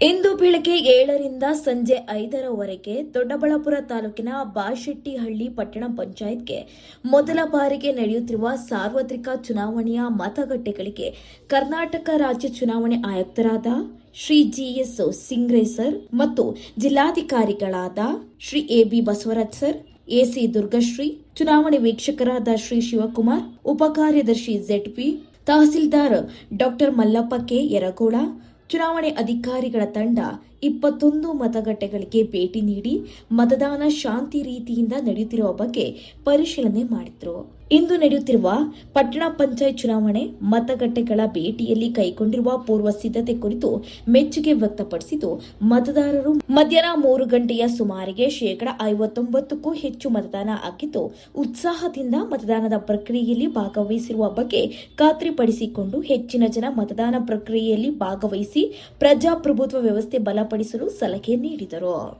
ಇಂದು ಬೆಳಗ್ಗೆ ಏಳರಿಂದ ಸಂಜೆ ಐದರವರೆಗೆ ದೊಡ್ಡಬಳ್ಳಾಪುರ ತಾಲೂಕಿನ ಬಾಶೆಟ್ಟಿಹಳ್ಳಿ ಪಟ್ಟಣ ಪಂಚಾಯತ್ಗೆ ಮೊದಲ ಬಾರಿಗೆ ನಡೆಯುತ್ತಿರುವ ಸಾರ್ವತ್ರಿಕ ಚುನಾವಣೆಯ ಮತಗಟ್ಟೆಗಳಿಗೆ ಕರ್ನಾಟಕ ರಾಜ್ಯ ಚುನಾವಣೆ ಆಯುಕ್ತರಾದ ಶ್ರೀ ಜಿಎಸ್ ಸಿಂಗ್ರೇಸರ್ ಮತ್ತು ಜಿಲ್ಲಾಧಿಕಾರಿಗಳಾದ Shri AB Basavaraj sir, AC Durgashri, ಚುನಾವಣೆ ವೀಕ್ಷಕರಾದ Shri Shivakumar ಉಪಕಾರ್ಯದರ್ಶಿ ZP tahsildar doctor Mallappa K Yaragola ಚುನಾವಣೆ ಅಧಿಕಾರಿಗಳ ತಂಡ ಇಪ್ಪತ್ತೊಂದು ಮತಗಟ್ಟೆಗಳಿಗೆ ಭೇಟಿ ನೀಡಿ ಮತದಾನ ಶಾಂತಿ ರೀತಿಯಿಂದ ನಡೆಯುತ್ತಿರುವ ಬಗ್ಗೆ ಪರಿಶೀಲನೆ ಮಾಡಿದ್ರು. ಇಂದು ನಡೆಯುತ್ತಿರುವ ಪಟ್ಟಣ ಪಂಚಾಯತ್ ಚುನಾವಣೆ ಮತಗಟ್ಟೆಗಳ ಭೇಟಿಯಲ್ಲಿ ಕೈಗೊಂಡಿರುವ ಪೂರ್ವ ಸಿದ್ಧತೆ ಕುರಿತು ಮೆಚ್ಚುಗೆ ವ್ಯಕ್ತಪಡಿಸಿದ್ದು, ಮತದಾರರು ಮಧ್ಯಾಹ್ನ ಮೂರು ಗಂಟೆಯ ಸುಮಾರಿಗೆ ಶೇಕಡ ಐವತ್ತೊಂಬತ್ತಕ್ಕೂ ಹೆಚ್ಚು ಮತದಾನ ಆಗಿದ್ದು ಉತ್ಸಾಹದಿಂದ ಮತದಾನದ ಪ್ರಕ್ರಿಯೆಯಲ್ಲಿ ಭಾಗವಹಿಸಿರುವ ಬಗ್ಗೆ ಖಾತ್ರಿಪಡಿಸಿಕೊಂಡು ಹೆಚ್ಚಿನ ಜನ ಮತದಾನ ಪ್ರಕ್ರಿಯೆಯಲ್ಲಿ ಭಾಗವಹಿಸಿ ಪ್ರಜಾಪ್ರಭುತ್ವ ವ್ಯವಸ್ಥೆ ಬಲಪಡಿಸಲು ಸಲಹೆ ನೀಡಿದರು.